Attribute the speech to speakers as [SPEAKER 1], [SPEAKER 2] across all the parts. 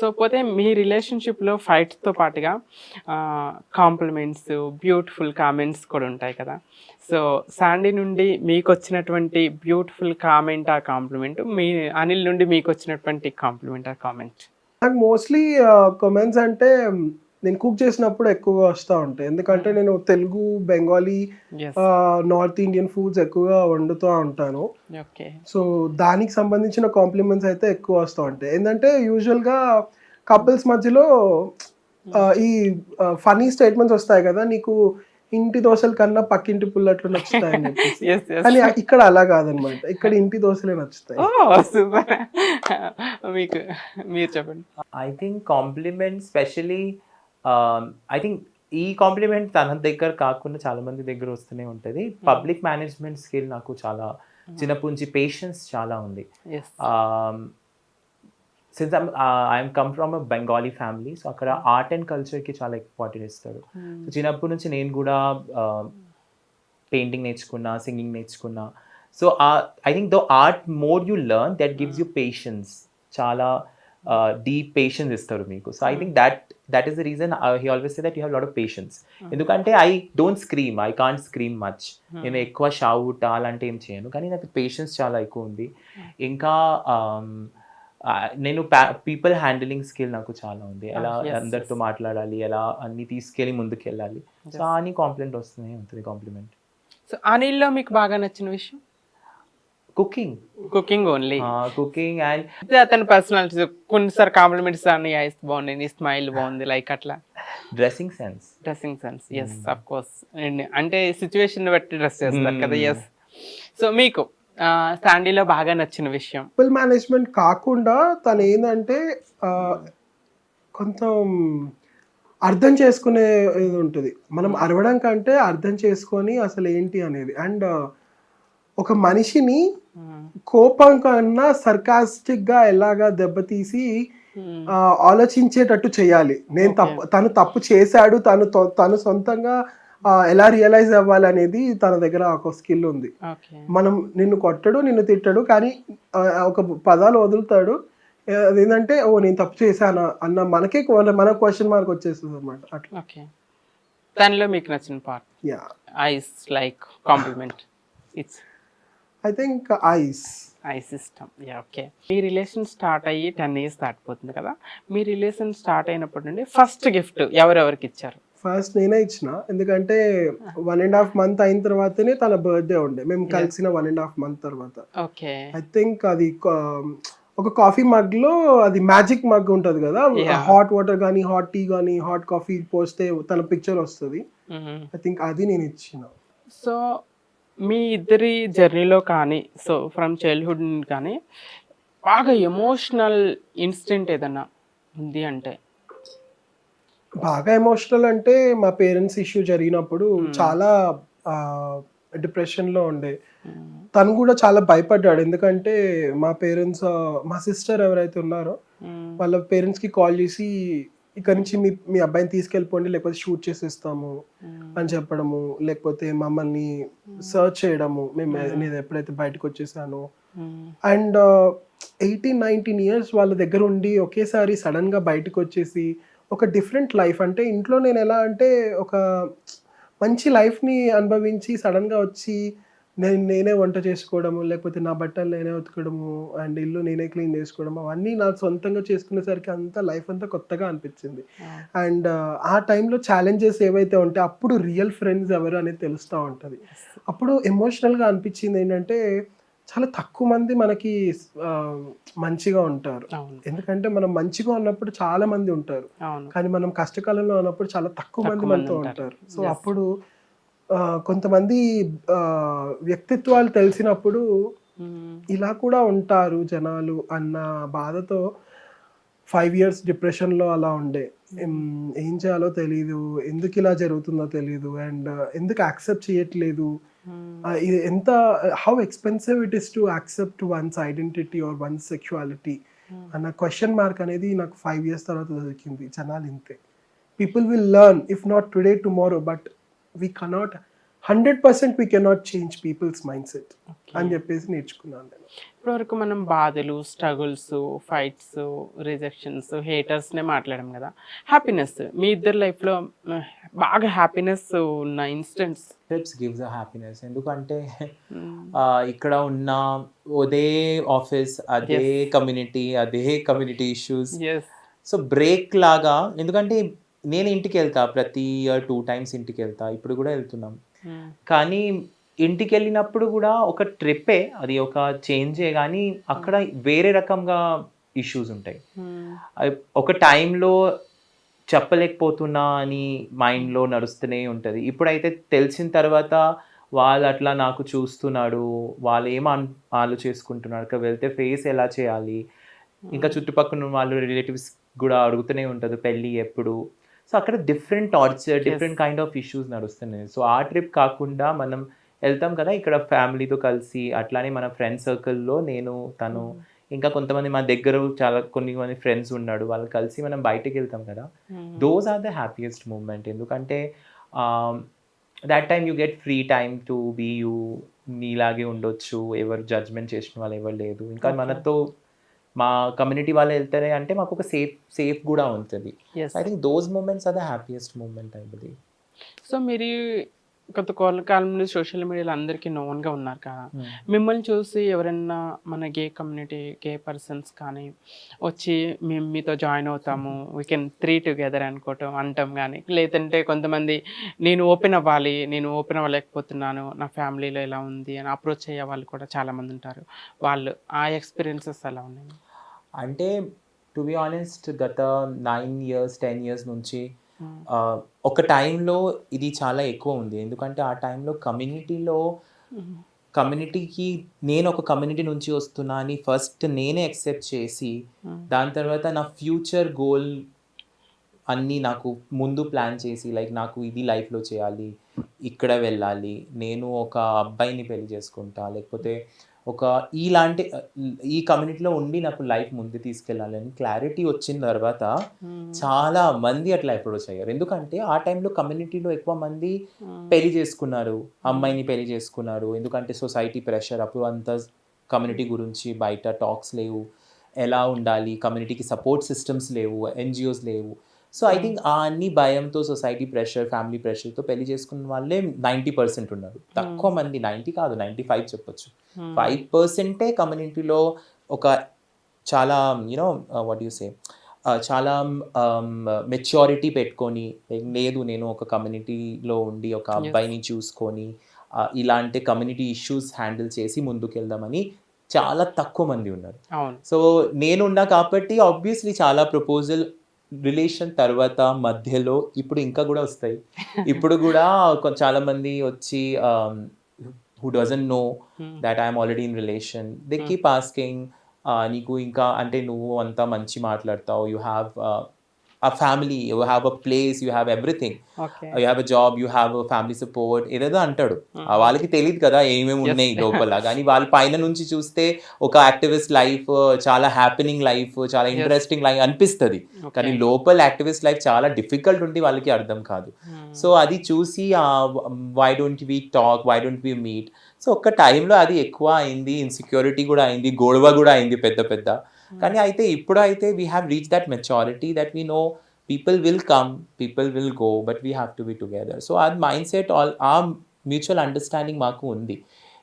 [SPEAKER 1] So పోతే మీ రిలేషన్షిప్లో ఫైట్స్తో పాటుగా కాంప్లిమెంట్స్ బ్యూటిఫుల్ కామెంట్స్ కూడా ఉంటాయి కదా. సో శాండీ నుండి మీకు వచ్చినటువంటి బ్యూటిఫుల్ కామెంట్ ఆ కాంప్లిమెంట్ మీ అనిల్ నుండి మీకు వచ్చినటువంటి కాంప్లిమెంట్ ఆ కామెంట్?
[SPEAKER 2] నాకు మోస్ట్లీ కామెంట్స్ అంటే నేను కుక్ చేసినప్పుడు ఎక్కువగా వస్తూ ఉంటాయి. ఎందుకంటే నేను Telugu Bengali north Indian foods ఎక్కువగా వండుతూ ఉంటాను.
[SPEAKER 1] ఓకే
[SPEAKER 2] సో దానికి సంబంధించిన కాంప్లిమెంట్స్ అయితే ఎక్కువ వస్తూ ఉంటాయి. ఏంటంటే యూజువల్గా కపుల్స్ మధ్యలో ఆ, ఈ ఫనీ స్టేట్మెంట్స్ వస్తాయి కదా నీకు ఇంటి దోశల కన్నా పక్కింటి పుల్లట్లు నచ్చుతాయి కానీ ఇక్కడ అలా కాదనమాట. ఇక్కడ ఇంటి దోశలే నచ్చుతాయి.
[SPEAKER 1] మీకు మీరు చెప్పండి.
[SPEAKER 3] I think compliment specially I think ఈ కాంప్లిమెంట్ తన దగ్గర కాకుండా చాలా మంది దగ్గర వస్తూనే ఉంటుంది. పబ్లిక్ మేనేజ్మెంట్ స్కిల్ నాకు చాలా చిన్నప్పటి నుంచి పేషెన్స్ చాలా ఉంది. Since I'm come from a Bengali family so అక్కడ ఆర్ట్ అండ్ కల్చర్కి చాలా ఇంపార్టెంట్ ఇస్తారు సో చిన్నప్పటి నుంచి నేను కూడా పెయింటింగ్ నేర్చుకున్నా సింగింగ్ నేర్చుకున్నా. So I think the art more you learn that gives you patience చాలా డీప్ పేషెన్స్ ఇస్తారు మీకు. So I think that that is the reason he always say that you have lot of patience ఎందుకంటే I don't scream I can't scream much నేను ఎక్కువ shout అలాంటి ఏం చేయను. కానీ నాకు పేషెన్స్ చాలా ఎక్కువ ఉంది. ఇంకా um, నేను పీపుల్ హ్యాండిలింగ్ స్కిల్ నాకు చాలా ఉంది. ఎలా
[SPEAKER 1] yes,
[SPEAKER 3] అందరితో మాట్లాడాలి ఎలా అన్ని తీసుకెళ్ళి ముందుకు వెళ్ళాలి సో అని కాంప్లిమెంట్ వస్తూనే ఉంటుంది కాంప్లిమెంట్
[SPEAKER 1] సో అనిల్లో మీకు బాగా నచ్చిన విషయం?
[SPEAKER 3] Cooking
[SPEAKER 1] cooking only
[SPEAKER 3] cooking and
[SPEAKER 1] అతని పర్సనాలిటీ కొన్నిసారి కాంప్లిమెంట్స్ అని ఐస్ బాగుంది నీ స్మైల్ బాగుంది లైక్ అట్లా.
[SPEAKER 3] Dressing sense
[SPEAKER 1] dressing sense yes of course అంటే సిచ్యువేషన్ బట్టి డ్రెస్ చేస్తారు కదా ఎస్ సో మీకు శాండీలో బాగా నచ్చిన విషయం?
[SPEAKER 2] పీపుల్ మేనేజ్మెంట్ కాకుండా తను ఏంటంటే కొంచెం అర్థం చేసుకునే ఇది ఉంటుంది. మనం అరవడం కంటే అర్థం చేసుకొని అసలు ఏంటి అనేది. అండ్ ఒక మనిషిని కోపం కన్నా sarcastic గా ఎలాగా దెబ్బతీసి ఆలోచించేటట్టు చేయాలి. నేను తప్పు తను తప్పు చేశాడు తను తను సొంతంగా ఎలా రియలైజ్ అవ్వాలి అనేది తన దగ్గర ఒక స్కిల్ ఉంది. మనం నిన్ను కొట్టడు నిన్ను తిట్టడు కానీ ఒక పదాలు వదులుతాడు. అదేంటంటే ఓ నేను తప్పు చేశానా అన్న మనకే మన క్వశ్చన్ మార్క్ వచ్చేస్తుంది అనమాట అట్లా.
[SPEAKER 1] దానిలో మీకు నచ్చిన part.
[SPEAKER 2] Yeah.
[SPEAKER 1] Eyes like compliment. It's
[SPEAKER 2] I think eyes
[SPEAKER 1] I system yeah okay me relation start అయ్యి టెన్ ఇయర్స్ దాటిపోతుంది కదా. మీ రిలేషన్ స్టార్ట్ అయినప్పటి నుండి ఫస్ట్ గిఫ్ట్ ఎవరెవరికి ఇచ్చారు?
[SPEAKER 2] ఫస్ట్ నేనే ఇచ్చిన. ఎందుకంటే వన్ అండ్ హాఫ్ మంత్ అయిన తర్వాతనే తన బర్త్డే ఉండే. మేము కలిసిన వన్ అండ్ హాఫ్ మంత్ తర్వాత.
[SPEAKER 1] ఓకే
[SPEAKER 2] ఐ థింక్ అది ఒక కాఫీ మగ్లో అది మ్యాజిక్ మగ్ ఉంటది కదా. హాట్ వాటర్ కానీ హాట్ టీ కానీ హాట్ కాఫీ పోస్తే తన పిక్చర్ వస్తుంది. ఐ థింక్ అది నేను ఇచ్చిన.
[SPEAKER 1] సో మీ ఇద్దరి జర్నీలో కానీ సో ఫ్రమ్ చైల్డ్హుడ్ కానీ బాగా ఎమోషనల్ ఇన్సిడెంట్ ఏదన్నా ఉంది అంటే?
[SPEAKER 2] బాగా ఎమోషనల్ అంటే మా పేరెంట్స్ ఇష్యూ జరిగినప్పుడు చాలా డిప్రెషన్లో ఉండే. తను కూడా చాలా భయపడ్డాడు. ఎందుకంటే మా పేరెంట్స్ మా సిస్టర్ ఎవరైతే ఉన్నారో వాళ్ళ పేరెంట్స్కి కాల్ చేసి ఇక్కడ నుంచి మీ మీ అబ్బాయిని తీసుకెళ్ళిపోండి లేకపోతే షూట్ చేసేస్తాము అని చెప్పడము లేకపోతే మమ్మల్ని సర్చ్ చేయడము. మేము నేను ఎప్పుడైతే బయటకు వచ్చేసానో. అండ్ ఎయిటీన్ నైన్టీన్ ఇయర్స్ వాళ్ళ దగ్గర ఉండి ఒకేసారి సడన్గా బయటకు వచ్చేసి ఒక డిఫరెంట్ లైఫ్ అంటే ఇంట్లో నేను ఎలా అంటే ఒక మంచి life ని అనుభవించి సడన్గా వచ్చి నేను నేనే వంట చేసుకోవడము లేకపోతే నా బట్టలు నేనే ఉతకడము అండ్ ఇల్లు నేనే క్లీన్ చేసుకోవడం అవన్నీ నాకు సొంతంగా చేసుకునేసరికి అంతా లైఫ్ అంతా కొత్తగా అనిపించింది. అండ్ ఆ టైంలో ఛాలెంజెస్ ఏవైతే ఉంటాయో అప్పుడు రియల్ ఫ్రెండ్స్ ఎవరు అనేది తెలుస్తూ ఉంటుంది. అప్పుడు ఎమోషనల్గా అనిపించింది ఏంటంటే చాలా తక్కువ మంది మనకి మంచిగా ఉంటారు. ఎందుకంటే మనం మంచిగా ఉన్నప్పుడు చాలా మంది ఉంటారు. కానీ మనం కష్టకాలంలో ఉన్నప్పుడు చాలా తక్కువ మంది మనతో
[SPEAKER 1] ఉంటారు.
[SPEAKER 2] సో అప్పుడు కొంతమంది వ్యక్తిత్వాలు తెలిసినప్పుడు. ఇలా కూడా ఉంటారు జనాలు అన్న బాధతో ఫైవ్ ఇయర్స్ డిప్రెషన్లో అలా ఉండే. ఏం చేయాలో తెలియదు ఎందుకు ఇలా జరుగుతుందో తెలియదు అండ్ ఎందుకు యాక్సెప్ట్ చేయట్లేదు? ఎంత how expensive it is to accept one's identity or one's sexuality అన్న క్వశ్చన్ మార్క్ అనేది నాకు ఫైవ్ ఇయర్స్ తర్వాత దొరికింది జనాలు ఇంతే. People will learn if not today tomorrow but we cannot hundred percent we cannot change people's mindset అని చెప్పేసి నేర్చుకున్నాను నేను.
[SPEAKER 1] ఇప్పటివరకు మనం బాధలు స్ట్రగుల్స్ ఫైట్స్ రిజెక్షన్స్ హేటర్స్నే మాట్లాడాం కదా. హ్యాపీనెస్ మీ ఇద్దరు లైఫ్లో బాగా హ్యాపీనెస్ ఉన్న instants
[SPEAKER 3] trips gives a happiness ఎందుకంటే ఆ, ఇక్కడ ఉన్న అదే ఆఫీస్ అదే కమ్యూనిటీ అదే కమ్యూనిటీ ఇష్యూస్ సో బ్రేక్ లాగా ఎందుకంటే నేను ఇంటికి వెళ్తా ప్రతి ఇయర్ టూ టైమ్స్ ఇంటికి వెళ్తా ఇప్పుడు కూడా వెళ్తున్నాం. కానీ ఇంటికి వెళ్ళినప్పుడు కూడా ఒక ట్రిప్పే అది ఒక చేంజే కానీ అక్కడ వేరే రకంగా ఇష్యూస్ ఉంటాయి. అవి ఒక టైంలో చెప్పలేకపోతున్నా అని మైండ్లో నడుస్తూనే ఉంటుంది. ఇప్పుడైతే తెలిసిన తర్వాత వాళ్ళు అట్లా నాకు చూస్తున్నాడు వాళ్ళు ఏం ఆలోచించుకుంటున్నారు అక్కడ వెళ్తే ఫేస్ ఎలా చేయాలి? ఇంకా చుట్టుపక్కల వాళ్ళు రిలేటివ్స్ కూడా అడుగుతూనే ఉంటుంది పెళ్ళి ఎప్పుడు? సో అక్కడ different torture different kind of issues నడుస్తున్నాయి. సో ఆ ట్రిప్ కాకుండా మనం వెళ్తాం కదా ఇక్కడ ఫ్యామిలీతో కలిసి అట్లానే మన ఫ్రెండ్ సర్కిల్లో నేను తను ఇంకా కొంతమంది మా దగ్గర చాలా కొన్ని మంది ఫ్రెండ్స్ ఉన్నాడు వాళ్ళు కలిసి మనం బయటకు వెళ్తాం కదా. Those are the happiest moment ఎందుకంటే that time you get free time to be you నీలాగే ఉండొచ్చు ఎవరు జడ్జ్మెంట్ చేసిన వాళ్ళు ఎవరు లేదు. ఇంకా. మనతో మా కమ్యూనిటీ వాళ్ళు వెళ్తారే అంటే మాకు ఒక సేఫ్ సేఫ్ కూడా ఉంటుంది. I think those moments are the happiest moment I believe
[SPEAKER 1] so మీరు గత కాలం నుండి సోషల్ మీడియాలో అందరికీ known-గా ఉన్నారు కదా. మిమ్మల్ని చూసి ఎవరైనా మన గే కమ్యూనిటీ గే పర్సన్స్ కానీ వచ్చి మేము మీతో జాయిన్ అవుతాము వీ కెన్ త్రీ టుగెదర్ అనుకోవటం అంటాం కానీ లేదంటే కొంతమంది నేను ఓపెన్ అవ్వాలి నేను ఓపెన్ అవ్వలేకపోతున్నాను నా ఫ్యామిలీలో ఎలా ఉంది అని అప్రోచ్ అయ్యే వాళ్ళు కూడా చాలామంది ఉంటారు. వాళ్ళు ఆ ఎక్స్పీరియన్సెస్ ఎలా ఉన్నాయి?
[SPEAKER 3] అంటే టు బి ఆనెస్ట్ గత నైన్ ఇయర్స్ టెన్ ఇయర్స్ నుంచి ఒక టైంలో ఇది చాలా ఎక్కువ ఉంది. ఎందుకంటే ఆ టైంలో కమ్యూనిటీలో కమ్యూనిటీకి నేను ఒక కమ్యూనిటీ నుంచి వస్తున్నా అని ఫస్ట్ నేనే యాక్సెప్ట్ చేసి దాని తర్వాత నా ఫ్యూచర్ గోల్ అన్నీ నాకు ముందు ప్లాన్ చేసి లైక్ నాకు ఇది లైఫ్లో చేయాలి ఇక్కడ వెళ్ళాలి నేను ఒక అబ్బాయిని పెళ్ళి చేసుకుంటా లేకపోతే ఒక ఇలాంటి ఈ కమ్యూనిటీలో ఉండి నాకు లైఫ్ ముందు తీసుకెళ్ళాలి అని క్లారిటీ వచ్చిన తర్వాత చాలా మంది అట్లా అప్రోచ్ అయ్యారు. ఎందుకంటే ఆ టైంలో కమ్యూనిటీలో ఎక్కువ మంది పెళ్ళి చేసుకున్నారు. అమ్మాయిని పెళ్ళి చేసుకున్నారు. ఎందుకంటే సొసైటీ ప్రెషర్ అప్పుడు అంత కమ్యూనిటీ గురించి బయట టాక్స్ లేవు. ఎలా ఉండాలి? కమ్యూనిటీకి సపోర్ట్ సిస్టమ్స్ లేవు. ఎన్జిఓస్ లేవు. సో ఐ థింక్ ఆ అన్ని భయంతో సొసైటీ ప్రెషర్ ఫ్యామిలీ ప్రెషర్తో పెళ్ళి చేసుకున్న వాళ్ళే నైంటీ పర్సెంట్ ఉన్నారు. తక్కువ మంది నైంటీ కాదు నైంటీ ఫైవ్ చెప్పొచ్చు. ఫైవ్ పర్సెంటే కమ్యూనిటీలో ఒక చాలా యూనో వాట్ యూ సే చాలా మెచ్యూరిటీ పెట్టుకొని like, లేదు నేను ఒక కమ్యూనిటీలో ఉండి ఒక అబ్బాయిని చూసుకొని uh, ఇలాంటి కమ్యూనిటీ ఇష్యూస్ హ్యాండిల్ చేసి ముందుకెళ్దామని చాలా తక్కువ మంది ఉన్నారు. సో నేనున్నా కాబట్టి ఆబ్వియస్లీ చాలా ప్రపోజల్ రిలేషన్ తర్వాత మధ్యలో ఇప్పుడు ఇంకా కూడా వస్తాయి. ఇప్పుడు కూడా చాలా మంది వచ్చి who doesn't know that I'm already in relation they keep asking నీకు ఇంకా అంటే నువ్వు అంతా మంచి మాట్లాడతావు you have a family you have a place you have everything
[SPEAKER 1] okay
[SPEAKER 3] you have a job you have family support ఏదేదో అంటాడు. ఆ వాళ్ళకి తెలియదు కదా ఏమేమి ఉన్నాయి లోపల. కానీ వాళ్ళ పైన నుంచి చూస్తే ఒక యాక్టివిస్ట్ లైఫ్ చాలా హ్యాపెనింగ్ లైఫ్ చాలా ఇంట్రెస్టింగ్ లైఫ్ అనిపిస్తుంది. కానీ లోపల యాక్టివిస్ట్ లైఫ్ చాలా డిఫికల్ట్ ఉంది వాళ్ళకి అర్థం కాదు. సో అది చూసి why don't we talk why don't we meet so ఒక్క టైంలో అది ఎక్కువ అయింది ఇన్సెక్యూరిటీ కూడా అయింది గొడవ కూడా అయింది పెద్ద పెద్ద. కానీ అయితే ఇప్పుడు అయితే we have reach that maturity that we know people will come people will go but we have to be together so అది మైండ్ సెట్ ఆల్ ఆ మ్యూచువల్ అండర్స్టాండింగ్ మాకు ఉంది.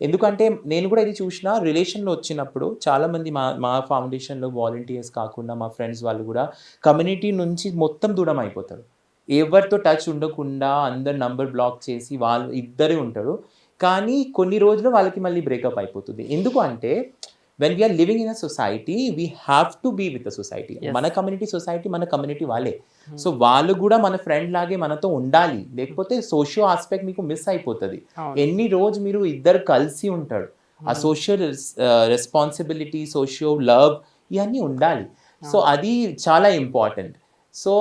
[SPEAKER 3] ఎందుకంటే నేను కూడా ఇది చూసిన రిలేషన్లో వచ్చినప్పుడు చాలామంది మా మా ఫౌండేషన్లో వాలంటీర్స్ కాకుండా మా ఫ్రెండ్స్ వాళ్ళు కూడా కమ్యూనిటీ నుంచి మొత్తం దూరం అయిపోతారు. ఎవరితో టచ్ ఉండకుండా అందరు నంబర్ బ్లాక్ చేసి వాళ్ళు ఇద్దరే ఉంటారు. కానీ కొన్ని రోజులు వాళ్ళకి మళ్ళీ బ్రేకప్ అయిపోతుంది. ఎందుకు అంటే when we're living in a society we have to be with a society మన కమ్యూనిటీ సొసైటీ మన కమ్యూనిటీ వాళ్ళే. సో వాళ్ళు కూడా మన ఫ్రెండ్ లాగే మనతో ఉండాలి. లేకపోతే సోషియో ఆస్పెక్ట్ మీకు మిస్ అయిపోతుంది. ఎన్ని రోజు మీరు ఇద్దరు కలిసి ఉంటాడు ఆ సోషల్ రెస్పాన్సిబిలిటీ సోషియో లవ్ ఇవన్నీ ఉండాలి. సో అది చాలా important so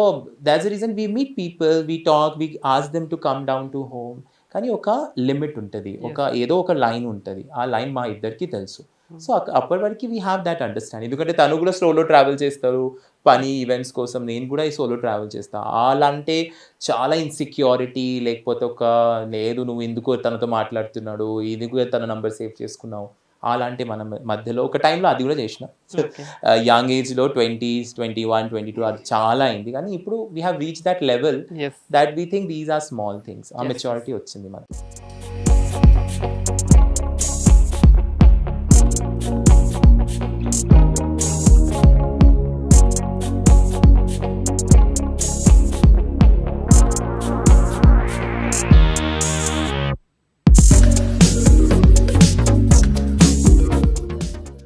[SPEAKER 3] that's reason we meet people we talk we ask them to come down to home కానీ ఒక లిమిట్ ఉంటుంది. ఒక ఏదో ఒక లైన్ ఉంటుంది. ఆ లైన్ మా ఇద్దరికి తెలుసు. సో అప్పటి వరకు వీ హ్యావ్ దాట్ అండర్స్టాండ్ ఎందుకంటే తను కూడా స్లోలో ట్రావెల్ చేస్తారు. పని ఈవెంట్స్ కోసం నేను కూడా ఈ సోలో ట్రావెల్ చేస్తా. అలాంటే చాలా ఇన్సెక్యూరిటీ లేకపోతే ఒక లేదు నువ్వు ఎందుకు తనతో మాట్లాడుతున్నాడు ఎందుకు తన నంబర్ సేవ్ చేసుకున్నావు? అలాంటి మన మధ్యలో ఒక టైంలో అది కూడా చేసిన. యంగ్ ఏజ్లో twenties twenty one twenty two అది చాలా అయింది. కానీ ఇప్పుడు we have reach that level. That we think these are small things ఆ మెచ్యూరిటీ వచ్చింది మనకి.